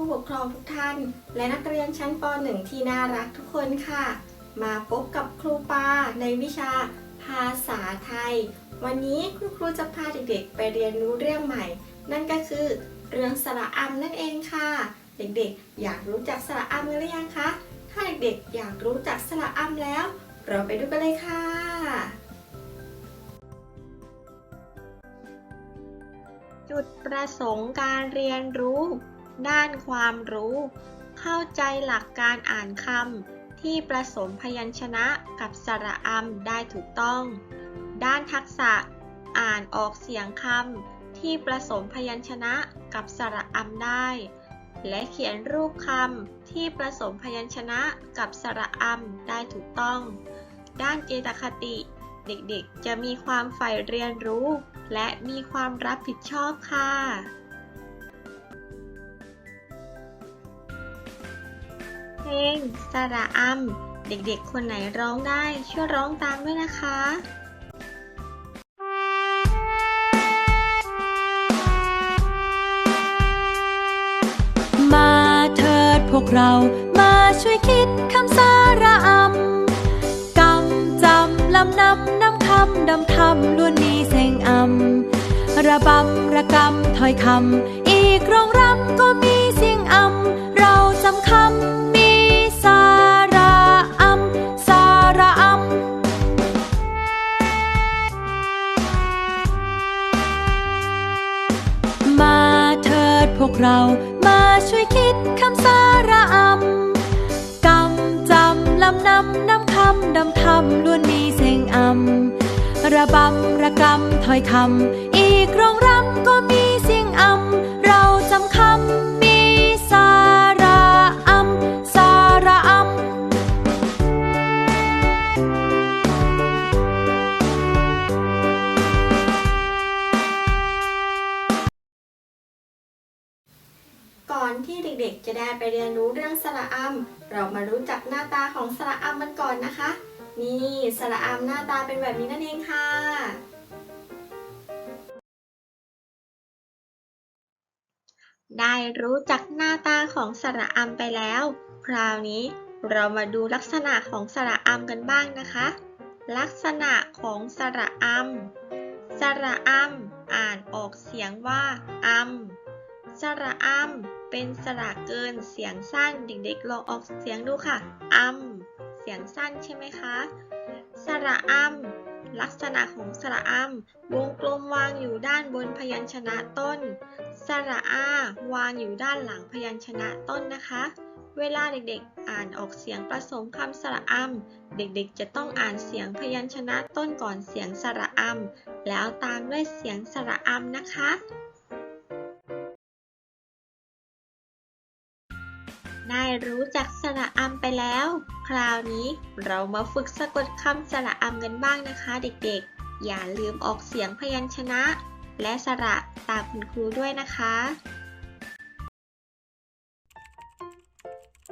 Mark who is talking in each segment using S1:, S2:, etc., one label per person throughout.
S1: ผู้ปกครองทุกท่าน และนักเรียนชั้นป .1 ที่น่ารักทุกคนค่ะ มาพบกับครูปาในวิชาภาษาไทย วันนี้คุณครูจะพาเด็กๆ ไปเรียนรู้เรื่องใหม่ นั่นก็คือ เรื่องสระอำนั่นเองค่ะ เด็กๆ อยากรู้จักสระอำกันหรือยังคะ ถ้าเด็กๆ อยากรู้จักสระอำแล้ว เราไปดูกันเลยค่ะจุดประสงค์การเรียนรู้ ด้านความรู้ เข้าใจหลักการอ่านคำที่ผสมพยัญชนะกับสระอำได้ถูกต้อง ด้านทักษะ อ่านออกเสียงคำที่ผสมพยัญชนะกับสระอำได้ และเขียนรูปคำที่ผสมพยัญชนะกับสระอำได้ถูกต้อง ด้านเจตคติเด็กๆ จะมีความใฝ่เรียนรู้ และมีความรับผิดชอบค่ะ ลงสระอำเด็กๆ คนไหนร้องได้ช่วยร้องตามด้วยนะคะ
S2: มาเถิดพวกเรามาช่วยคิดคำสาระอำกำจำลำนำนำคำดำคำล้วนมีเสียงอำระบำระกำถ้อยคำอีกรองรำก็มีเสียงอำ วกเรามาช่วยคิดคำสาระอำกำจำลำนำนำคำดำคำล้วนมีเสียงอำระบำระกำถ้อยคำอีกรองรำก็มี
S1: ก่อนที่เด็กๆ จะได้ไปเรียนรู้เรื่องสระอำเรามารู้จักหน้าตาของสระอำมันก่อนนะคะ นี่สระอำหน้าตาเป็นแบบนี้นั่นเองค่ะ ได้รู้จักหน้าตาของสระอำไปแล้ว คราวนี้เรามาดูลักษณะของสระอำกันบ้างนะคะ ลักษณะของสระอำสระอำอ่านออกเสียงว่าอำสระอำ เป็นสระเกินเสียงสั้นเด็กๆลองออกเสียงดูค่ะอำเสียงสั้นใช่ไหมคะ สระอำลักษณะของสระอำวงกลมวางอยู่ด้านบนพยัญชนะต้น สระอาวางอยู่ด้านหลังพยัญชนะต้นนะคะ เวลาเด็กๆ อ่านออกเสียงผสมคำสระอำเด็กๆ จะต้องอ่านเสียงพยัญชนะต้นก่อนเสียงสระอำแล้วตามด้วยเสียงสระอำนะคะ ได้รู้จักสระอำไปแล้ว คราวนี้เรามาฝึกสะกดคำสระอำกันบ้างนะคะเด็กๆ อย่าลืมออกเสียงพยัญชนะ และสระตามคุณครูด้วยนะคะ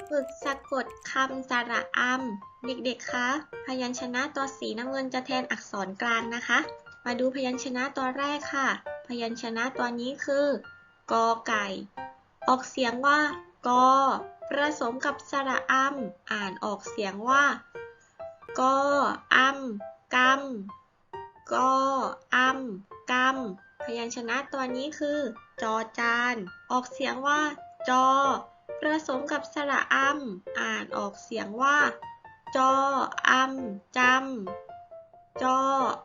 S1: ฝึกสะกดคำสระอำเด็กๆ คะ พยัญชนะตัวสีน้ำเงินจะแทนอักษรกลางนะคะ มาดูพยัญชนะตัวแรกค่ะ พยัญชนะตัวนี้คือ กอไก่ ออกเสียงว่ากอ ผสมกับสระอำอ่านออกเสียงว่า กออำกำกออำกำพยัญชนะตัวนี้คือ จอจาน ออกเสียงว่า จอผสมกับสระอำอ่านออกเสียงว่า จออำจำจอ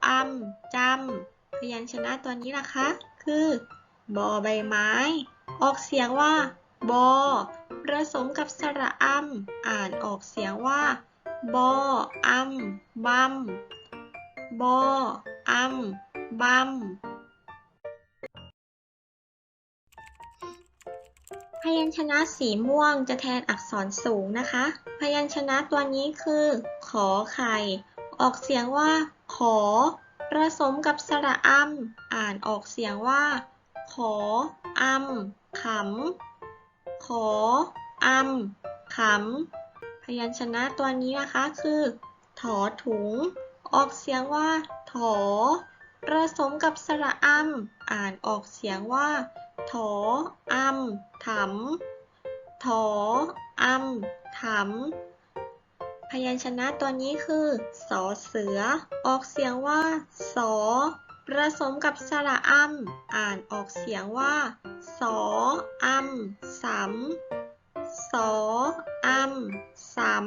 S1: อำจำพยัญชนะตัวนี้นะคะ คือ บอใบไม้ ออกเสียงว่า บอผสมกับสระอำอ่านออกเสียงว่า บออำบัมบออำบัมพยัญชนะสีม่วงจะแทนอักษรสูงนะคะ พยัญชนะตัวนี้คือ ขอไข่ ออกเสียงว่า ขอผสมกับสระอำอ่านออกเสียงว่า ขออำขำ ขออำขำพยัญชนะตัวนี้นะคะคือถอถุง ออกเสียงว่า ถอผสมกับสระอำอ่านออกเสียงว่า ถออำถำถออำถำพยัญชนะตัวนี้คือ สอเสือ ออกเสียงว่า สอ ผสมกับสระอำอ่านออกเสียงว่าสออำสำสออำสำ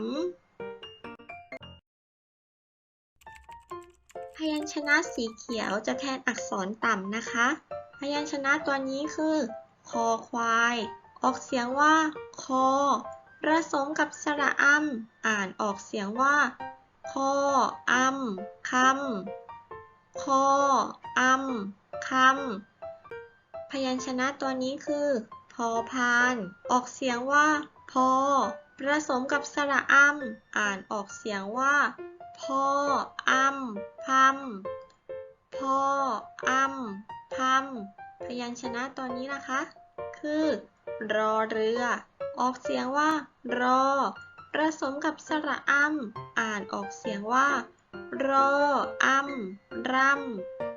S1: พยัญชนะสีเขียวจะแทนอักษรต่ำนะคะ พยัญชนะตัวนี้คือ คอควาย ออกเสียงว่า คอผสมกับสระอำอ่านออกเสียงว่า คออำคำ คออำคำ พยัญชนะตัวนี้คือ พอพาน ออกเสียงว่า พอ ผสมกับสระอำอ่านออกเสียงว่าพ่ออำพัมพ่ออำพัมพยัญชนะตัวนี้นะคะ คือ รอเรือ ออกเสียงว่า รอผสมกับสระอำอ่านออกเสียงว่า รออำร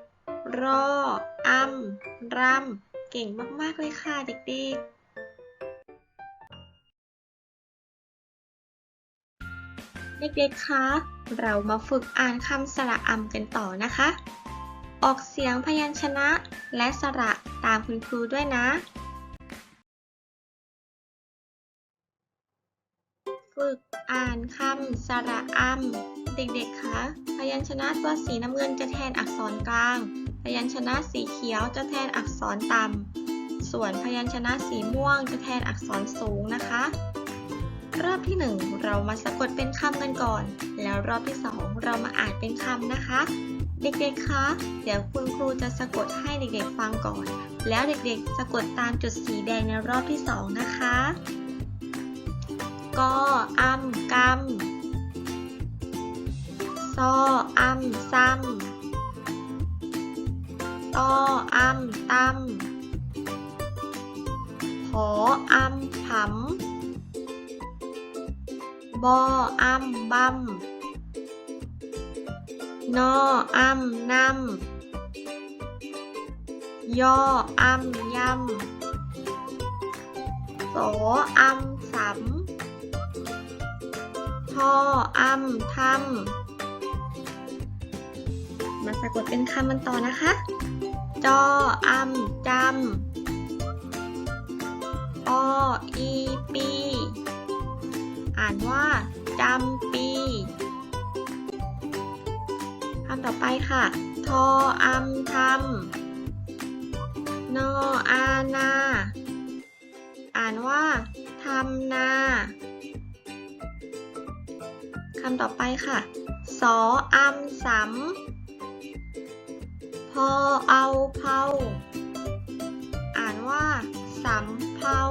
S1: ำรออำรำเก่งมาก ๆ เลยค่ะเด็ก ๆเด็กๆ คะ เรามาฝึกอ่านคำสระอำกันต่อนะคะ ออกเสียงพยัญชนะและสระตามคุณครูด้วยนะ ฝึกอ่านคำสระอำ เด็กๆ คะ พยัญชนะตัวสีน้ำเงินจะแทนอักษรกลาง พยัญชนะสีเขียวจะแทนอักษรต่ำ ส่วนพยัญชนะสีม่วงจะแทนอักษรสูงนะคะ รอบที่ 1 เรามาสะกดเป็นคำกันก่อน แล้วรอบที่ 2 เรามาอ่านเป็นคำนะคะ เด็กๆ คะ เดี๋ยวคุณครูจะสะกดให้เด็กๆ ฟังก่อน แล้วเด็กๆ สะกดตามจุดสีแดงในรอบที่ 2 นะคะ กออำกำ ซออัมซัมตออัมตัมหออัมผำบออัมบัมนออัมนำยออัมยำสออัมสำทออัมทำ มาสะกดเป็นคำมันต่อนะคะ จออำจำออีปี อ่านว่าจำปีคำต่อไปค่ะ ทออำทำนออานา อ่านว่าทำนาคำต่อไปค่ะ สออำสำ อเอาเผาอ่านว่าสำเภา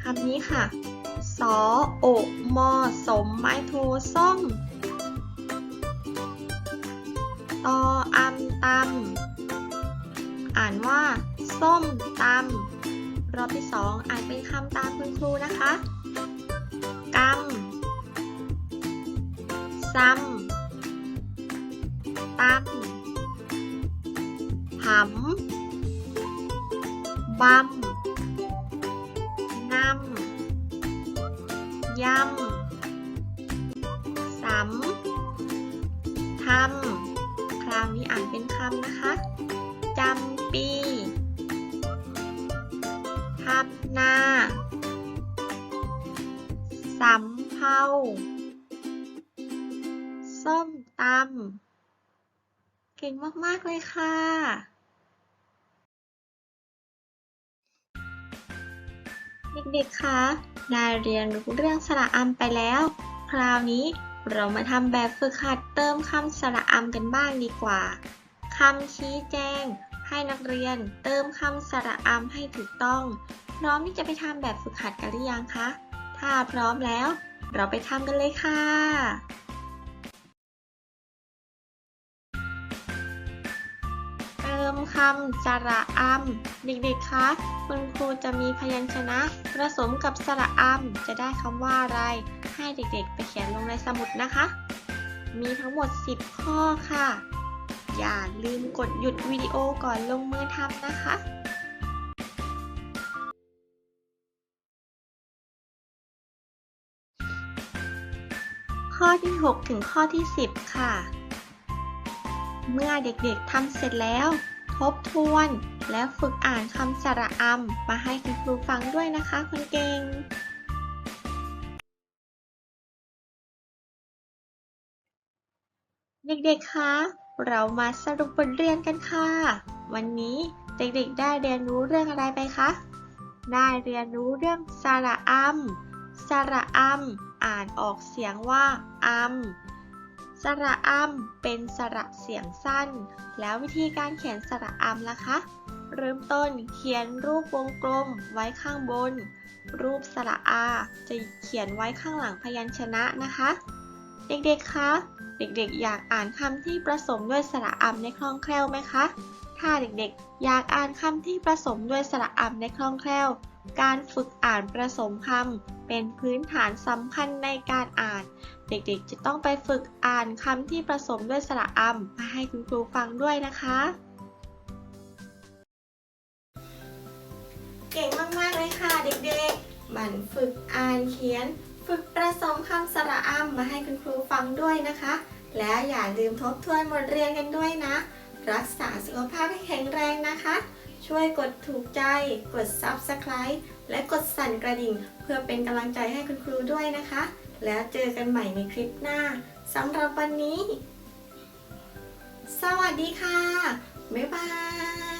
S1: คำนี้ค่ะ สอโอกมอสมไม้โทส้มตออำตำอ่านว่า ส้มตำรอบที่สองอ่านเป็นคำตามคุณครูนะคะกำซ้ำ ตำหำบำนำยำสำทำคราวนี้อ่านเป็นคำนะคะจำปีทับนาสำเภาส้มตำ เก่งมาก ๆ เลยค่ะเด็กๆ คะได้เรียนรู้เรื่องสระอำไปแล้ว คราวนี้เรามาทำแบบฝึกหัดเติมคำสระอำกันบ้างดีกว่า คำชี้แจง ให้นักเรียนเติมคำสระอำให้ถูกต้อง พร้อมที่จะไปทำแบบฝึกหัดกันหรือยังคะ ถ้าพร้อมแล้ว เราไปทำกันเลยค่ะ คำสระอัม เด็กๆ คะ คุณครูจะมีพยัญชนะผสมกับสระอัม จะได้คำว่าอะไร ให้เด็กๆ ไปเขียนลงในสมุดนะคะ มีทั้งหมด 10 ข้อค่ะ อย่าลืมกดหยุดวิดีโอก่อนลงมือทำนะคะข้อที่ 6 ถึงข้อที่ 10 ค่ะ เมื่อเด็กๆทำเสร็จแล้ว ทบทวน และฝึกอ่านคำสระอำมาให้คุณครูฟังด้วยนะคะคนเก่ง เด็กๆ คะ เรามาสรุปบทเรียนกันค่ะ วันนี้เด็กๆ ได้เรียนรู้เรื่องอะไรไปคะ ได้เรียนรู้เรื่องสระอำสระอำอ่านออกเสียงว่าอำ สระอำเป็นสระเสียงสั้น แล้ววิธีการเขียนสระอำล่ะคะ เริ่มต้นเขียนรูปวงกลมไว้ข้างบน รูปสระอา จะเขียนไว้ข้างหลังพยัญชนะนะคะ เด็กๆ คะ เด็กๆ อยากอ่านคำที่ผสมด้วยสระอำในคล่องแคล่วไหมคะ ถ้าเด็กๆ อยากอ่านคำที่ผสมด้วยสระอำในคล่องแคล่ว การฝึกอ่านผสมคำ เป็นพื้นฐานสำคัญในการอ่าน เด็กๆ จะต้องไปฝึกอ่านคำที่ผสมด้วยสระอำมาให้คุณครูฟังด้วยนะคะ เก่งมากๆเลยค่ะเด็กๆ มันฝึกอ่านเขียน ฝึกผสมคำสระอำมาให้คุณครูฟังด้วยนะคะ และอย่าลืมทบทวนบทเรียนกันด้วยนะ รักษาสุขภาพให้แข็งแรงนะคะ ช่วยกดถูกใจ กด Subscribe และกดสั่นกระดิ่ง เพื่อเป็นกำลังใจให้คุณครูด้วยนะคะ แล้วเจอกันใหม่ในคลิปหน้าสำหรับวันนี้ สวัสดีค่ะ บ๊ายบาย